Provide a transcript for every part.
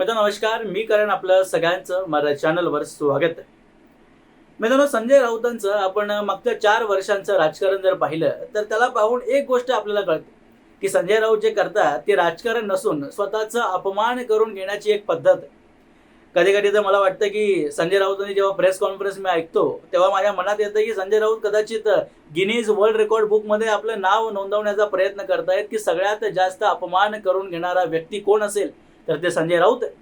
मित्रांनो नमस्कार. मी करण आपलं सगळ्यांचं माझ्या चॅनलवर स्वागत. आहे मित्रांनो संजय राऊतांचं आपण मागच्या चार वर्षांचं राजकारण जर पाहिलं तर त्याला पाहून एक गोष्ट आपल्याला कळते की संजय राऊत जे करतात ते राजकारण नसून स्वतःचा अपमान करून घेण्याची एक पद्धत. आहे कधी कधी तर मला वाटतं की संजय राऊतांनी जेव्हा प्रेस कॉन्फरन्स मी ऐकतो तेव्हा माझ्या मनात येतं की संजय राऊत कदाचित गिनीज वर्ल्ड रेकॉर्ड बुकमध्ये आपलं नाव नोंदवण्याचा प्रयत्न करतायत की सगळ्यात जास्त अपमान करून घेणारा व्यक्ती कोण असेल? तर ते संजय राऊत आहे.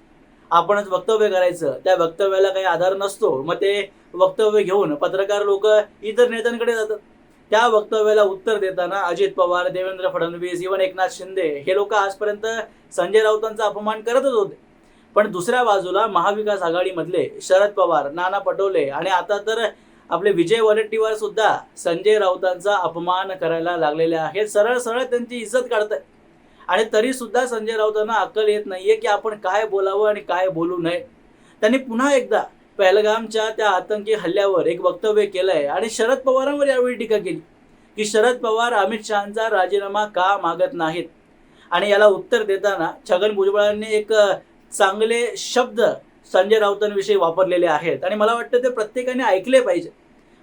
आपणच वक्तव्य करायचं त्या वक्तव्याला काही आधार नसतो मग ते वक्तव्य घेऊन पत्रकार लोक इतर नेत्यांकडे जातात. त्या वक्तव्याला उत्तर देताना अजित पवार देवेंद्र फडणवीस इवन एकनाथ शिंदे हे लोक आजपर्यंत संजय राऊतांचा अपमान करतच होते. पण दुसऱ्या बाजूला महाविकास आघाडीमधले शरद पवार नाना पटोले आणि आता तर आपले विजय वडेट्टीवार सुद्धा संजय राऊतांचा अपमान करायला लागलेले आहेत. सरळ सरळ त्यांची इज्जत काढतायत. आणि तरी सुद्धा संजय राऊतांना अक्कल येत नाहीये की आपण काय बोलावं आणि काय बोलू नये. त्यांनी पुन्हा एकदा पहलगामच्या त्या आतंकी हल्ल्यावर एक वक्तव्य केलंय आणि शरद पवारांवर यावेळी टीका केली की शरद पवार अमित शहाचा राजीनामा का मागत नाहीत? आणि याला उत्तर देताना छगन भुजबळांनी एक चांगले शब्द संजय राऊतांविषयी वापरलेले आहेत. आणि मला वाटतं ते प्रत्येकाने ऐकले पाहिजे.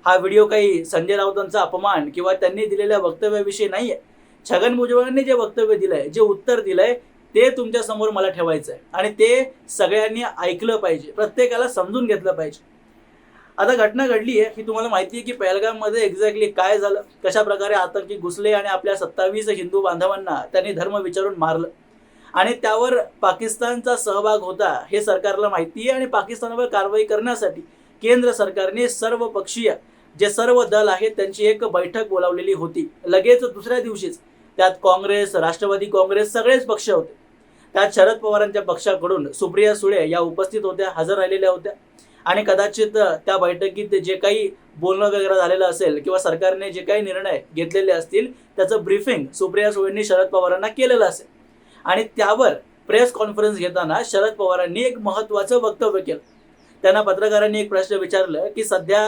हा व्हिडिओ काही संजय राऊतांचा अपमान किंवा त्यांनी दिलेल्या वक्तव्याविषयी नाही आहे छगन भुजबळांनी जे वक्तव्य दिलंय जे उत्तर दिलंय ते तुमच्यासमोर मला ठेवायचं आहे आणि ते सगळ्यांनी ऐकलं पाहिजे. प्रत्येकाला समजून घेतलं पाहिजे. आता घटना घडली आहे ही तुम्हाला माहिती आहे की पहलगाममध्ये एक्झॅक्टली काय झालं कशा प्रकारे आतंकी घुसले आणि आपल्या सत्तावीस हिंदू बांधवांना त्यांनी धर्म विचारून मारलं. आणि त्यावर पाकिस्तानचा सहभाग होता हे सरकारला माहिती आहे आणि पाकिस्तानवर कारवाई करण्यासाठी केंद्र सरकारने सर्व पक्षीय जे सर्व दल आहेत त्यांची एक बैठक बोलावलेली होती. लगेच दुसऱ्या दिवशीच त्यात काँग्रेस राष्ट्रवादी काँग्रेस सगळेच पक्ष होते. त्यात शरद पवारांच्या पक्षाकडून सुप्रिया सुळे या उपस्थित होत्या हजर राहिलेल्या होत्या. आणि कदाचित त्या बैठकीत जे काही बोलणं वगैरे झालेलं असेल किंवा सरकारने जे काही निर्णय घेतलेले असतील त्याचं ब्रीफिंग सुप्रिया सुळेंनी शरद पवारांना केलेलं असेल. आणि त्यावर प्रेस कॉन्फरन्स घेताना शरद पवारांनी एक महत्वाचं वक्तव्य केलं. त्यांना पत्रकारांनी एक प्रश्न विचारलं की सध्या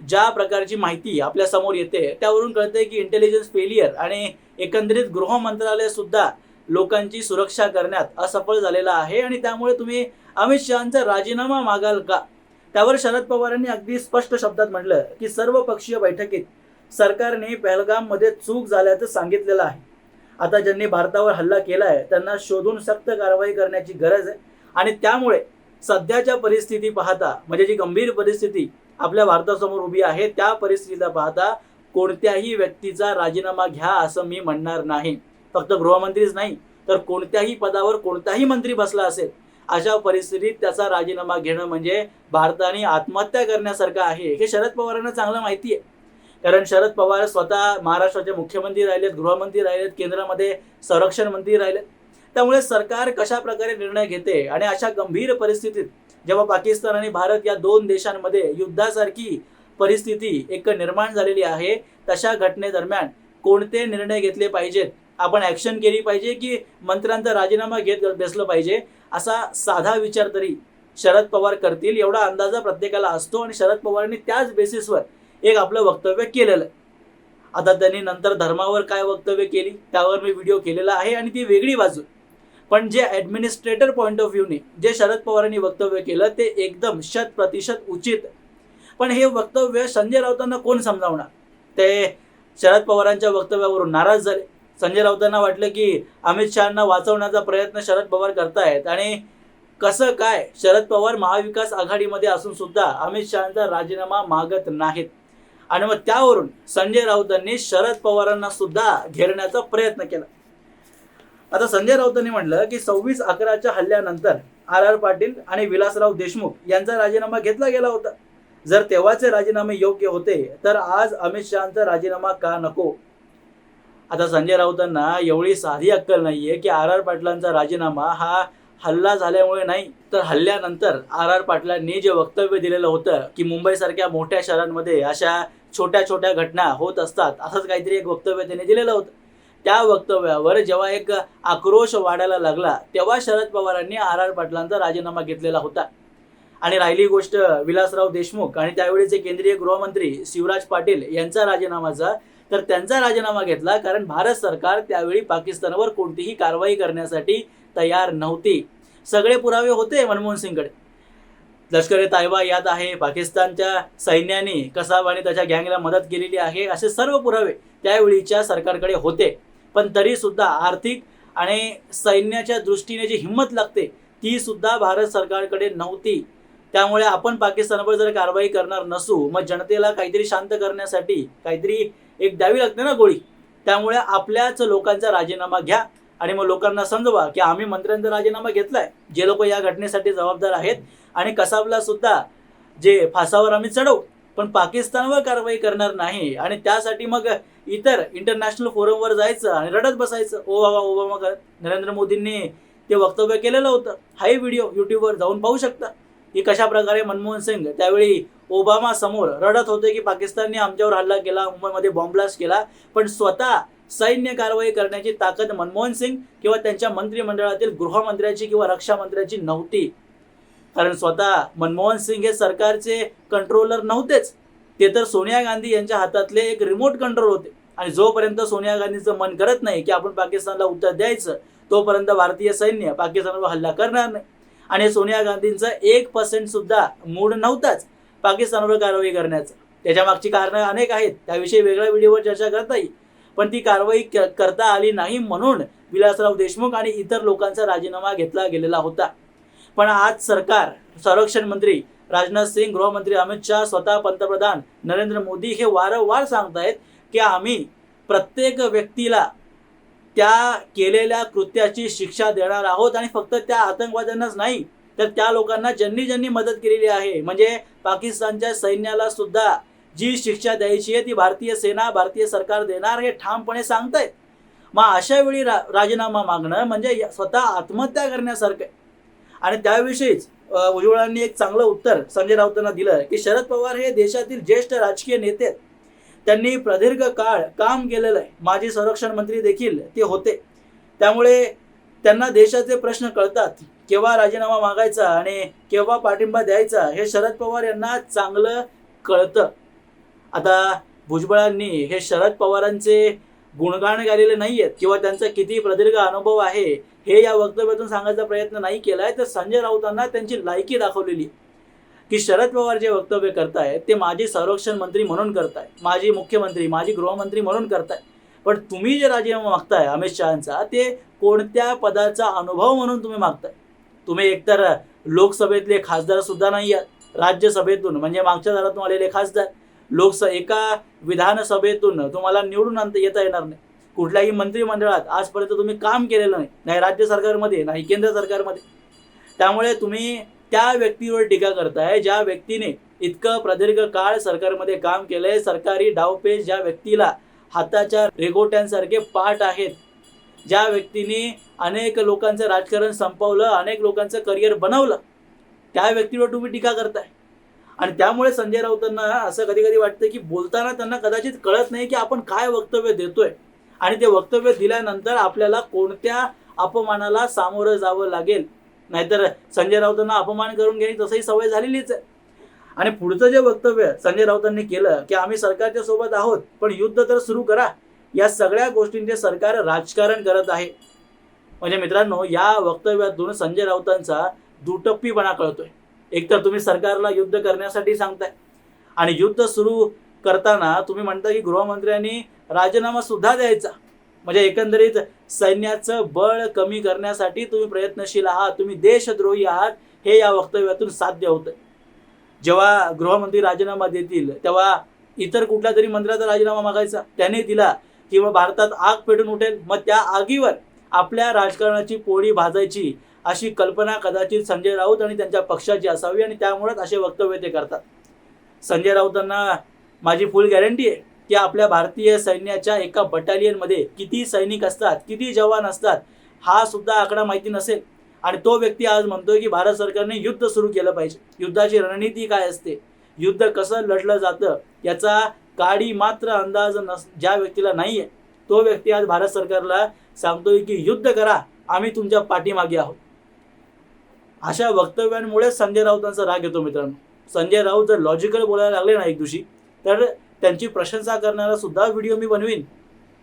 ज्या प्रकारची माहिती आपल्यासमोर येते त्यावरून कळतंय की इंटेलिजन्स फेलियर आणि एकंदरीत गृह मंत्रालय सुद्धा लोकांची सुरक्षा करण्यात असफल झालेला आहे आणि त्यामुळे तुम्ही अमित शहाचा राजीनामा मागाल का? त्यावर शरद पवारांनी अगदी स्पष्ट शब्दात म्हटलं की सर्व पक्षीय बैठकीत सरकारने पहलगाममध्ये चूक झाल्याचं सांगितलेलं आहे. आता ज्यांनी भारतावर हल्ला केला आहे त्यांना शोधून सक्त कारवाई करण्याची गरज आहे आणि त्यामुळे सध्याच्या परिस्थिती पाहता म्हणजे जी गंभीर परिस्थिती आपल्या भारतासमोर उभी आहे. त्या परिस्थितीला पाहता कोणत्याही व्यक्तीचा राजीनामा घ्या असं मी म्हणणार नाही. फक्त गृहमंत्रीच नाही तर कोणत्याही पदावर कोणताही मंत्री बसला असेल अशा परिस्थितीत त्याचा राजीनामा घेणं म्हणजे भारताने आत्महत्या करण्यासारखं आहे. हे शरद पवारांना चांगलं माहिती आहे. कारण शरद पवार स्वतः महाराष्ट्राचे मुख्यमंत्री राहिलेत गृहमंत्री राहिलेत केंद्रामध्ये संरक्षण मंत्री राहिलेत. त्यामुळे सरकार कशा प्रकारे निर्णय घेते आणि अशा गंभीर परिस्थितीत जेव्हा पाकिस्तान आणि भारत या दोन देशांमध्ये युद्धासारखी परिस्थिती एक निर्माण झालेली आहे तशा घटनेदरम्यान कोणते निर्णय घेतले पाहिजेत? आपण ॲक्शन केली पाहिजे की मंत्र्यांचा राजीनामा घेत बसलं पाहिजे? असा साधा विचार तरी शरद पवार करतील. एवढा अंदाजा प्रत्येकाला असतो आणि शरद पवारांनी त्याच बेसिसवर एक आपलं वक्तव्य केलेलं आहे. आता त्यांनी नंतर धर्मावर काय वक्तव्य केली? त्यावर मी व्हिडिओ केलेला आहे आणि ती वेगळी बाजू. पण जे ॲडमिनिस्ट्रेटर पॉईंट ऑफ व्ह्यूने जे शरद पवारांनी वक्तव्य केलं ते एकदम शत प्रतिशत उचित. पण हे वक्तव्य संजय राऊतांना कोण समजावणार? ते शरद पवारांच्या वक्तव्यावरून नाराज झाले. संजय राऊतांना वाटलं की अमित शहाना वाचवण्याचा प्रयत्न शरद पवार करतायत आणि कसं काय शरद पवार महाविकास आघाडीमध्ये असून सुद्धा अमित शहाचा राजीनामा मागत नाहीत. आणि मग त्यावरून संजय राऊतांनी शरद पवारांना सुद्धा घेरण्याचा प्रयत्न केला. आता संजय राऊतांनी म्हटलं की सव्वीस अकराच्या हल्ल्यानंतर आर आर पाटील आणि विलासराव देशमुख यांचा राजीनामा घेतला गेला होता. जर तेव्हाचे राजीनामे योग्य होते तर आज अमित शहाचा राजीनामा का नको? आता संजय राऊतांना एवढी साधी अक्कल नाहीये की आर आर पाटलांचा राजीनामा हा हल्ला झाल्यामुळे नाही तर हल्ल्यानंतर आर आर पाटलांनी जे वक्तव्य दिलेलं होतं की मुंबईसारख्या मोठ्या शहरांमध्ये अशा छोट्या छोट्या घटना होत असतात असंच काहीतरी एक वक्तव्य त्यांनी दिलेलं होतं. त्या वक्तव्यावर जेव्हा एक आक्रोश वाढायला लागला तेव्हा शरद पवारांनी आर आर पाटलांचा राजीनामा घेतलेला होता. आणि राहिली गोष्ट विलासराव देशमुख आणि त्यावेळेचे केंद्रीय गृहमंत्री शिवराज पाटील यांचा राजीनामाचा तर त्यांचा राजीनामा घेतला कारण भारत सरकार त्यावेळी पाकिस्तानवर कोणतीही कारवाई करण्यासाठी तयार नव्हती. सगळे पुरावे होते मनमोहन सिंगकडे. लष्कर ए तायबा याद आहे पाकिस्तानच्या सैन्याने कसाब आणि त्याच्या गँगला मदत केलेली आहे असे सर्व पुरावे त्यावेळीच्या सरकारकडे होते. पण तरी सुद्धा आर्थिक आणि सैन्याच्या दृष्टीने जी हिंमत लागते ती सुद्धा भारत सरकारकडे नव्हती. त्यामुळे आपण पाकिस्तानवर जर कारवाई करणार नसू मग जनतेला काहीतरी शांत करण्यासाठी काहीतरी एक द्यावी लागते ना गोळी. त्यामुळे आपल्याच लोकांचा राजीनामा घ्या आणि मग लोकांना समजवा की आम्ही मंत्र्यांचा राजीनामा घेतलाय. जे लोक या घटनेसाठी जबाबदार आहेत आणि कसाबला सुद्धा जे फासावर आम्ही चढवू पण पाकिस्तानवर कारवाई करणार नाही. आणि त्यासाठी मग इतर इंटरनॅशनल फोरमवर जायचं आणि रडत बसायचं. ओ बाबा ओबामा करत नरेंद्र मोदींनी ते वक्तव्य केलेलं होतं. हाही व्हिडिओ युट्यूबवर जाऊन पाहू शकता. की कशा प्रकारे मनमोहन सिंग त्यावेळी ओबामा समोर रडत होते की पाकिस्तानने आमच्यावर हल्ला केला मुंबईमध्ये बॉम्बलास्ट केला. पण स्वतः सैन्य कारवाई करण्याची ताकद मनमोहन सिंग किंवा त्यांच्या मंत्रिमंडळातील गृहमंत्र्याची किंवा रक्षा मंत्र्याची नव्हती. कारण स्वतः मनमोहन सिंग हे सरकारचे कंट्रोलर नव्हतेच. ते तर सोनिया गांधी यांच्या हातातले एक रिमोट कंट्रोल होते. आणि जोपर्यंत सोनिया गांधीचं मन करत नाही की आपण पाकिस्तानला उत्तर द्यायचं तोपर्यंत भारतीय सैन्य पाकिस्तानवर हल्ला करणार नाही. आणि सोनिया गांधींचं एक पर्सेंट सुद्धा मूड नव्हताच पाकिस्तानवर कारवाई करण्याचं. त्याच्या मागची कारणं अनेक आहेत. त्याविषयी वेगळ्या व्हिडिओवर चर्चा करता येईल पण ती कारवाई क- करता आली नाही म्हणून विलासराव देशमुख आणि इतर लोकांचा राजीनामा घेतला गेलेला होता. पण आज सरकार संरक्षण मंत्री राजनाथ सिंग गृहमंत्री अमित शहा स्वतः पंतप्रधान नरेंद्र मोदी हे वारंवार सांगतायत की आम्ही प्रत्येक व्यक्तीला त्या केलेल्या कृत्याची शिक्षा देणार आहोत आणि फक्त त्या आतंकवाद्यांनाच नाही तर त्या लोकांना ज्यांनी ज्यांनी मदत केलेली आहे म्हणजे पाकिस्तानच्या सैन्याला सुद्धा जी शिक्षा द्यायची आहे ती भारतीय सेना भारतीय सरकार देणार हे ठामपणे सांगतायत. मग अशा वेळी रा राजीनामा मागणं म्हणजे स्वतः आत्महत्या करण्यासारखं आहे. आणि त्याविषयीच भुजबळांनी एक चांगलं उत्तर संजय राऊतांना दिलं की शरद पवार हे देशातील ज्येष्ठ राजकीय नेते आहेत. त्यांनी प्रदीर्घ काळ काम केलेलं आहे. माजी संरक्षण मंत्री देखील ते होते. त्यामुळे त्यांना देशाचे प्रश्न कळतात. केव्हा राजीनामा मागायचा आणि केव्हा पाठिंबा द्यायचा हे शरद पवार यांना चांगलं कळतं. आता भुजबळांनी हे शरद पवारांचे गुणगान गायलेले नाही आहेत किंवा त्यांचा किती प्रदीर्घ अनुभव आहे हे या वक्तव्यातून सांगायचा प्रयत्न नाही केलाय तर संजय राऊतांना त्यांची लायकी दाखवलेली. की शरद पवार जे वक्तव्य करतायत ते माजी संरक्षण मंत्री म्हणून करताय माजी मुख्यमंत्री माजी गृहमंत्री म्हणून करताय. पण तुम्ही जे राजीनामा मागताय अमित शहाचा ते कोणत्या पदाचा अनुभव म्हणून तुम्ही मागताय? तुम्ही एकतर लोकसभेतले खासदार सुद्धा नाही आहात राज्यसभेतून म्हणजे मागच्या दारातून आलेले खासदार. लोकस एका विधानसभेतून तुम्हाला निवडून आणता येता येणार नाही. कुठल्याही मंत्रिमंडळात आजपर्यंत तुम्ही काम केलेलं नाही. नाही राज्य सरकारमध्ये नाही केंद्र सरकारमध्ये. त्यामुळे तुम्ही त्या व्यक्तीवर टीका करताय ज्या व्यक्तीने इतकं प्रदीर्घ काळ सरकारमध्ये काम केलंय. सरकारी डावपेच ज्या व्यक्तीला हाताच्या रेगोट्यांसारखे पाठ आहेत ज्या व्यक्तीने अनेक लोकांचं राजकारण संपवलं अनेक लोकांचं करिअर बनवलं त्या व्यक्तीवर तुम्ही टीका करताय. आणि त्यामुळे संजय राऊतांना असं कधी कधी वाटतं की बोलताना त्यांना कदाचित कळत नाही की आपण काय वक्तव्य देतोय. आणि ते वक्तव्य दिल्यानंतर आपल्याला कोणत्या अपमानाला सामोरं जावं लागेल? नाहीतर संजय राऊतांना अपमान करून घेणे तसंही सवय झालेलीच आहे. आणि पुढचं जे वक्तव्य संजय राऊतांनी केलं की आम्ही सरकारच्या सोबत आहोत पण युद्ध तर सुरू करा. या सगळ्या गोष्टींचे सरकार राजकारण करत आहे. म्हणजे मित्रांनो या वक्तव्यातून संजय राऊतांचा दुटप्पीपणा कळतोय. एकतर तुम्ही सरकारला युद्ध करण्यासाठी सांगताय. आणि युद्ध सुरू करताना तुम्ही म्हणता की गृहमंत्र्यांनी राजीनामा सुद्धा द्यायचा. म्हणजे एकंदरीत सैन्याचं बळ कमी करण्यासाठी तुम्ही प्रयत्नशील आहात तुम्ही देशद्रोही आहात हे या वक्तव्यातून साध्य होतं जेव्हा गृहमंत्री राजीनामा देतील तेव्हा इतर कुठल्या तरी मंत्र्याचा राजीनामा मागायचा. त्याने दिला किंवा भारतात आग पेटून उठेल. मग त्या आगीवर आपल्या राजकारणाची पोळी भाजायची अशी कल्पना कदाचित संजय राऊत आणि त्यांच्या पक्षाची असावी आणि त्यामुळेच असे वक्तव्य ते करतात. संजय राऊतांना माझी फुल गॅरंटी आहे की आपल्या भारतीय सैन्याच्या एका बटालियनमध्ये किती सैनिक असतात किती जवान असतात हा सुद्धा आकडा माहिती नसेल. आणि तो व्यक्ती आज म्हणतोय की भारत सरकारने युद्ध सुरू केलं पाहिजे. युद्धाची रणनीती काय असते? युद्ध कसं लढलं जातं? याचा काडी मात्र अंदाज नस ज्या व्यक्तीला नाही आहे तो व्यक्ती आज भारत सरकारला सांगतोय की युद्ध करा आम्ही तुमच्या पाठीमागे आहोत. अशा वक्तव्यांमुळे संजय राऊतांचा राग येतो मित्रांनो. संजय राऊत जर लॉजिकल बोलायला लागले ना एक दिवशी तर त्यांची प्रशंसा करणारा सुद्धा व्हिडिओ मी बनवीन.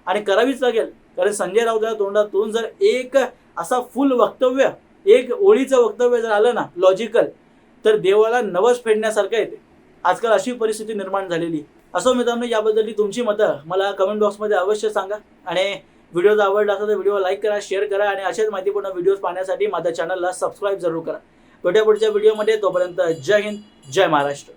आणि करावीच लागेल. कारण संजय राऊतांच्या तोंडातून जर एक असा फुल वक्तव्य एक ओळीचं वक्तव्य जर आलं ना लॉजिकल तर देवाला नवस फेडण्यासारखं येते आजकाल अशी परिस्थिती निर्माण झालेली असो मित्रांनो याबद्दलची तुमची मतं मला कमेंट बॉक्समध्ये अवश्य सांगा. आणि व्हिडिओ आवडला असेल तर व्हिडिओ लाईक करा शेअर करा आणि अशाच माहितीपूर्ण व्हिडिओज पाहण्यासाठी माझ्या चॅनलला सबस्क्राईब जरूर करा. भेटूया पुढच्या व्हिडिओमध्ये तोपर्यंत जय हिंद जय महाराष्ट्र.